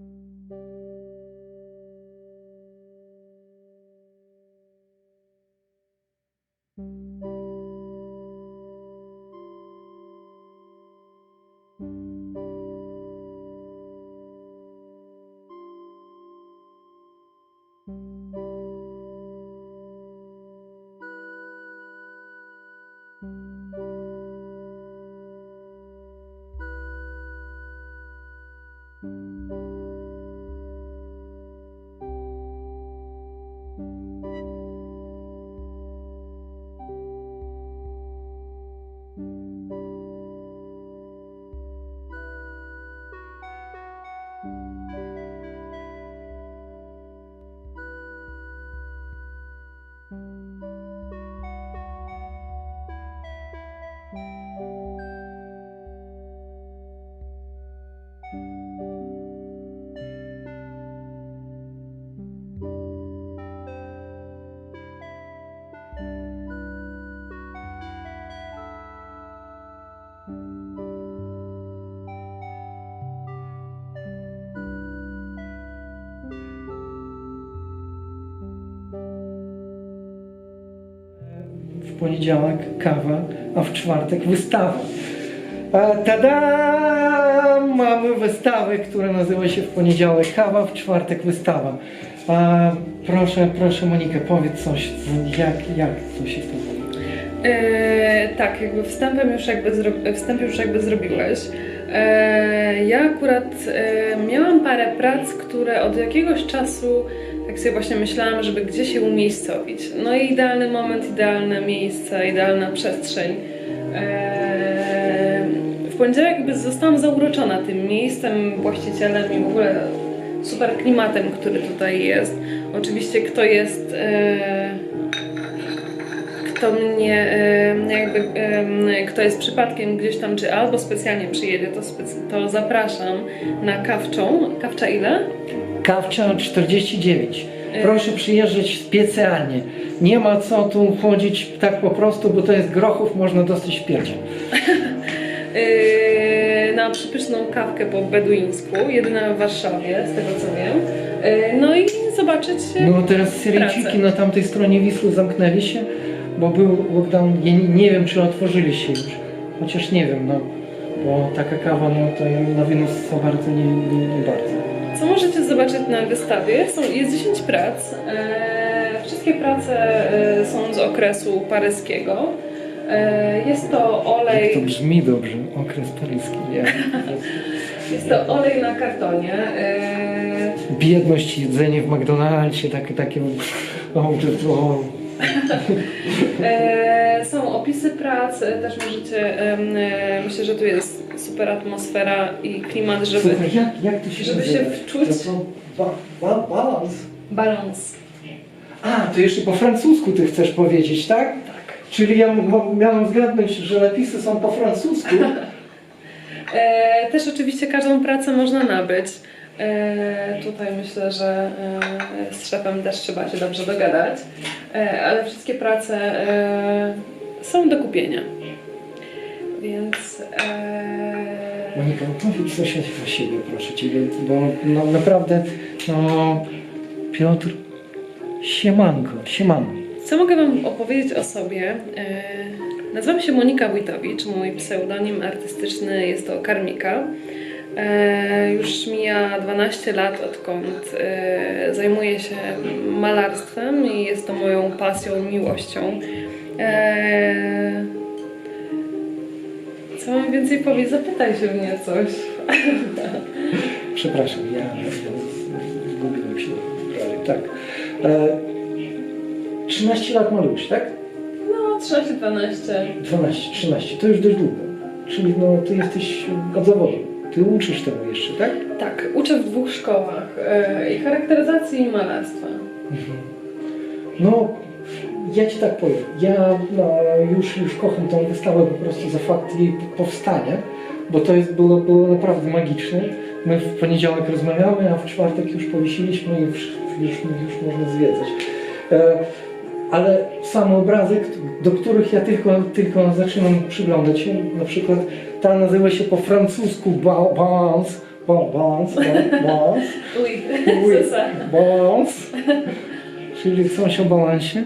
W poniedziałek kawa, a w czwartek wystawa. A, tada! Mamy wystawę, która nazywa się w poniedziałek kawa, w czwartek wystawa. A, proszę, proszę Monikę, powiedz coś, jak, jak to się stało? E, tak, jakby wstępem już jakby, wstęp już jakby zrobiłeś. E, ja akurat e, miałam parę prac, które od jakiegoś czasu tak sobie właśnie myślałam, żeby gdzieś się umiejscowić. No i idealny moment, idealne miejsce, idealna przestrzeń. E, w poniedziałek jakby zostałam zauroczona tym miejscem, właścicielem i w ogóle super klimatem, który tutaj jest. Oczywiście kto jest... Kto mnie jakby, kto jest przypadkiem gdzieś tam, czy albo specjalnie przyjedzie, to, spec- to zapraszam na kawczą. Kawcza ile? Kawcza 49. Proszę przyjeżdżać specjalnie. Nie ma co tu chodzić tak po prostu, bo to jest grochów, można dostać w pierdzie. Yy, na przypyszną kawkę po beduińsku, jedyna w Warszawie, z tego co wiem. Yy, no i zobaczyć No teraz Syryjczyki pracę. na tamtej stronie Wisły zamknęli się, bo był lockdown. Ja nie, wiem, czy otworzyli się już. Chociaż nie wiem, no. Bo taka kawa, no to na za bardzo nie, nie, nie bardzo. Co możecie zobaczyć na wystawie? Są, jest 10 prac. E, wszystkie prace e, są z okresu paryskiego. E, jest to olej, to brzmi dobrze, okres paryski. Nie? jest to olej na kartonie. E, Biedność, jedzenie w McDonaldzie, takie, takie... O, o, są opisy prac, e, też możecie, e, myślę, że tu jest super atmosfera i klimat, żeby Słuchaj, jak, jak to się żeby nazywa? się wczuć. To są ba, ba, balans. balans. A, to jeszcze po francusku ty chcesz powiedzieć, tak? Tak. Czyli ja m- miałem zgadnąć, że napisy są po francusku. E, też oczywiście każdą pracę można nabyć. E, tutaj myślę, że e, z szefem też trzeba się dobrze dogadać, e, ale wszystkie prace e, są do kupienia. Więc e, Monika, powiedz coś o siebie, proszę Ciebie, bo no, naprawdę, no, Piotr, siemanko, siemanko. co mogę Wam opowiedzieć o sobie? E, nazywam się Monika Wójtowicz, mój pseudonim artystyczny jest to Karmika. E, już mija 12 lat, odkąd e, zajmuję się malarstwem i jest to moją pasją, miłością. E, co mam więcej powiedzieć? Zapytaj się mnie coś. Przepraszam, ja, zgubiłem się prawie, tak. E, 13 lat malujesz, tak? No, 13-12. 12, 13, to już dość długo. Czyli no, Ty jesteś od zawodu. Ty uczysz tego jeszcze, tak? Tak, uczę w dwóch szkołach e, i charakteryzacji i malarstwa. No, ja Ci tak powiem. Ja no, już, już kocham tę wystawę po prostu za fakt jej powstania, bo to jest, było, było naprawdę magiczne. My w poniedziałek rozmawiamy, a w czwartek już powiesiliśmy i już, już, już można zwiedzać. Ale same obrazy, do których ja tylko, tylko zaczynam przyglądać się, na przykład ta nazywa się po francusku ba- balance, ba- balans, ba- balans, Uj, Uj. Zesa. balans, czyli coś o balansie.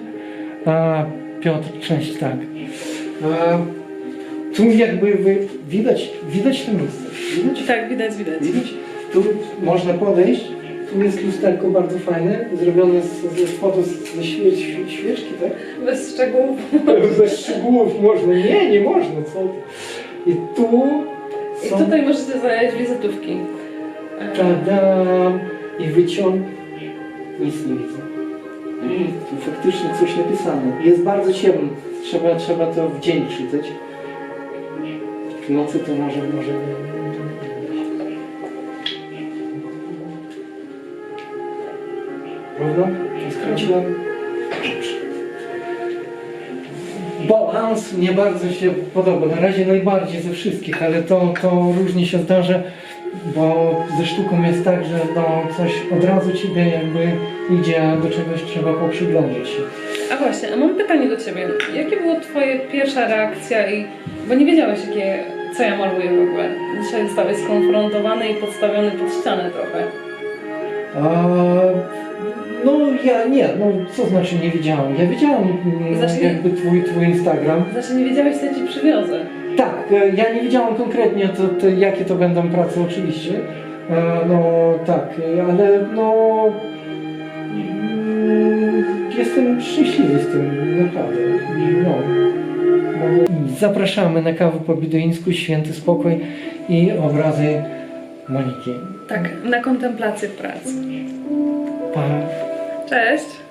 A, Piotr, cześć, tak. A, tu jakby widać, widać to miejsce, widać? Tak, widać, widać. Widać? Tu można podejść, tu jest lusterko bardzo fajne, zrobione z, z foto z- ze świe, świe, świeczki, tak? Bez szczegółów. Bez szczegółów można. Nie, nie można. Co? I tu I są... tutaj możecie znaleźć wizytówki. Tadam! I wyciąg... Nic nie widzę. Mm, tu faktycznie coś napisane. Jest bardzo ciemno. Trzeba, trzeba to w dzień czytać. W nocy to może... może... Prawda? Skręciłem. Balans mnie bardzo się podoba. Na razie najbardziej ze wszystkich, ale to, to różnie się zdarza, bo ze sztuką jest tak, że no, coś od razu ciebie jakby idzie, a do czegoś trzeba poprzyglądać się. A właśnie, a mam pytanie do Ciebie. Jakie była Twoja pierwsza reakcja i... Bo nie wiedziałeś, jakie, co ja maluję w ogóle. Dzisiaj zostałeś skonfrontowany i podstawiony pod ścianę trochę. A, no ja nie, no co znaczy nie wiedziałem? Ja wiedziałem mm, Znaczy- jakby twój, twój Instagram. Znaczy nie wiedziałeś, co Ci przywiozę. Tak, e, ja nie wiedziałem konkretnie to, to, jakie to będą prace oczywiście. E, No tak, e, ale no mm, jestem szczęśliwy z tym, naprawdę. No. No, Zapraszamy na kawę po biduińsku, święty spokój i obrazy Moniki. Tak, na kontemplację pracy. Pa. Cześć!